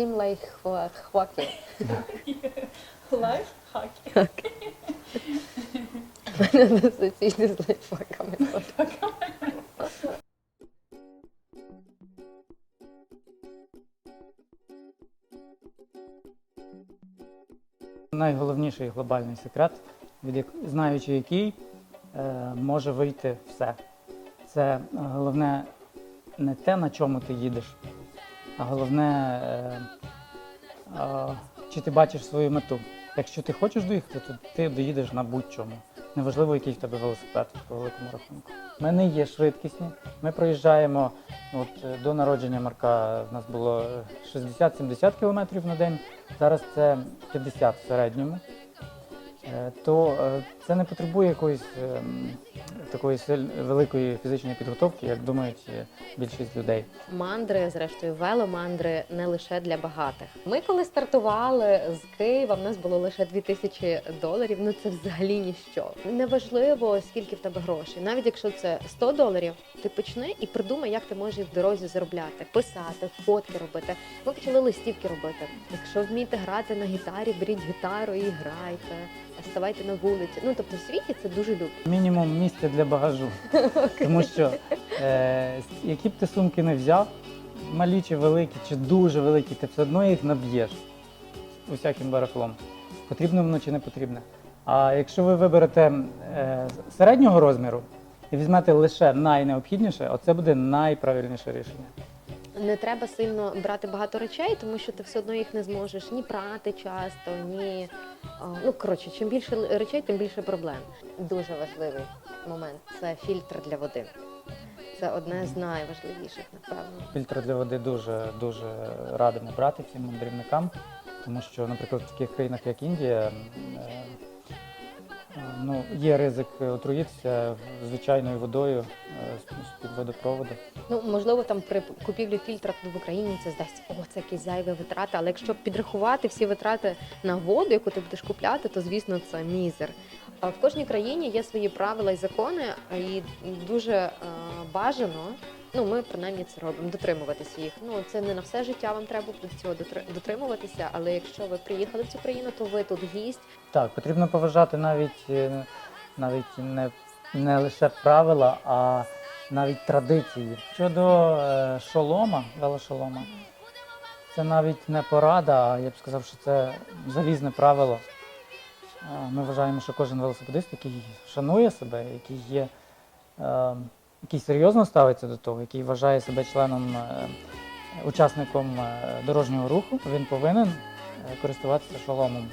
seem like Joaquin. Лайфхаки. This is like Joaquin. Найголовніший глобальний секрет, від як- знаючи який е, може вийти все. Це е, головне не те, на чому ти їдеш, головне, е, е, чи ти бачиш свою мету. Якщо ти хочеш доїхати, то ти доїдеш на будь-чому. Неважливо, який в тебе велосипед по великому рахунку. Ми не є швидкісні. Ми проїжджаємо от, е, до народження Марка. В нас було е, 60-70 км на день. Зараз це 50 в середньому. Е, То е, це не потребує якоїсь е, такої великої фізичної підготовки, як думають е, більшість людей. Мандри, зрештою, веломандри не лише для багатих. Ми коли стартували з Києва, в нас було лише 2000 доларів. Ну це взагалі ніщо. Неважливо, скільки в тебе грошей. Навіть якщо це 100 доларів, ти почни і придумай, як ти можеш в дорозі заробляти, писати, фотки робити. Ми почали листівки робити. Якщо вмієте грати на гітарі, беріть гітару і грайте. Ставайте на вулиці. Ну тобто в світі це дуже люблять. Мінімум місця для багажу. Тому що е, які б ти сумки не взяв, малі чи великі, чи дуже великі, ти все одно їх наб'єш усяким барахлом. Потрібно воно чи не потрібне. А якщо ви виберете е, середнього розміру і візьмете лише найнеобхідніше, оце буде найправильніше рішення. Не треба сильно брати багато речей, тому що ти все одно їх не зможеш ні прати часто, ні ну коротше, чим більше речей, тим більше проблем. Дуже важливий момент це фільтр для води. Це одне з найважливіших, напевно. Фільтри для води дуже дуже радимо брати всім мандрівникам, тому що, наприклад, в таких країнах, як Індія, е, ну, є ризик отруїтися звичайною водою е, з-під водопроводу. Ну можливо, там при купівлі фільтра тут в Україні це здасть, о, це якісь зайві витрати. Але якщо підрахувати всі витрати на воду, яку ти будеш купляти, то звісно це мізер. В кожній країні є свої правила і закони, і дуже е, бажано. Ну, ми принаймні це робимо, дотримуватися їх. Ну це не на все життя вам треба буде цього дотри- дотримуватися. Але якщо ви приїхали в цю країну, то ви тут гість. Так, потрібно поважати навіть, е, навіть не, не лише правила, а навіть традиції. Щодо е, шолома, велошолома, це навіть не порада, а я б сказав, що це залізне правило. Е, Ми вважаємо, що кожен велосипедист, який шанує себе, який є, е, який серйозно ставиться до того, який вважає себе членом, е, учасником е, дорожнього руху, він повинен е, користуватися шоломом.